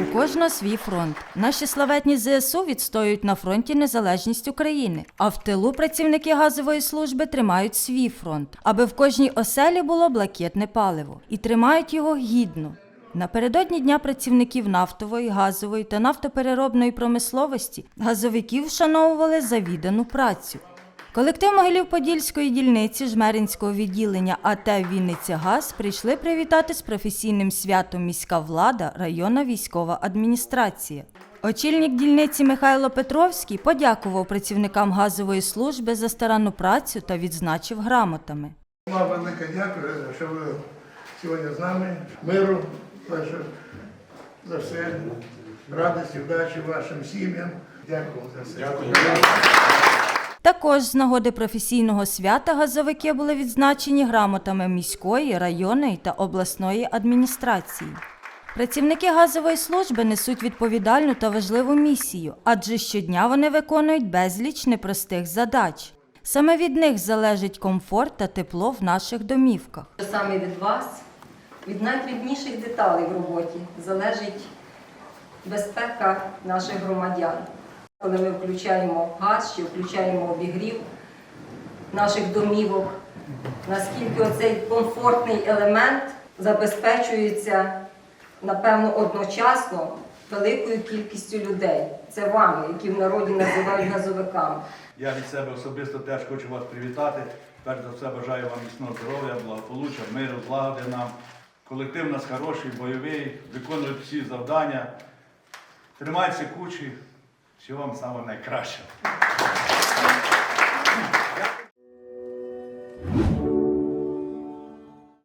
У кожного свій фронт. Наші славетні ЗСУ відстоюють на фронті незалежність України, а в тилу працівники газової служби тримають свій фронт, аби в кожній оселі було блакитне паливо, і тримають його гідно. Напередодні Дня працівників нафтової, газової та нафтопереробної промисловості газовиків вшановували за віддану працю. Колектив Могилів-Подільської дільниці Жмеринського відділення АТ Вінниця ГАЗ прийшли привітати з професійним святом міська влада, районна військова адміністрація. Очільник дільниці Михайло Петровський подякував працівникам газової служби за старанну працю та відзначив грамотами. Вам велике дякую, що ви сьогодні з нами. Миру, за все, радості, вдачі вашим сім'ям. Дякую за все. Дякую. Також з нагоди професійного свята газовики були відзначені грамотами міської, районної та обласної адміністрації. Працівники газової служби несуть відповідальну та важливу місію, адже щодня вони виконують безліч непростих задач. Саме від них залежить комфорт та тепло в наших домівках. Саме від вас, від найдрібніших деталей в роботі залежить безпека наших громадян. Коли ми включаємо газ чи включаємо обігрів наших домівок, наскільки оцей комфортний елемент забезпечується, напевно, одночасно великою кількістю людей. Це вами, які в народі називають газовиками. Я від себе особисто теж хочу вас привітати. Перш за все бажаю вам міцного здоров'я, благополуччя, миру, злагоди нам. Колектив у нас хороший, бойовий, виконують всі завдання. Тримайтеся кучі, всього вам самого найкращого.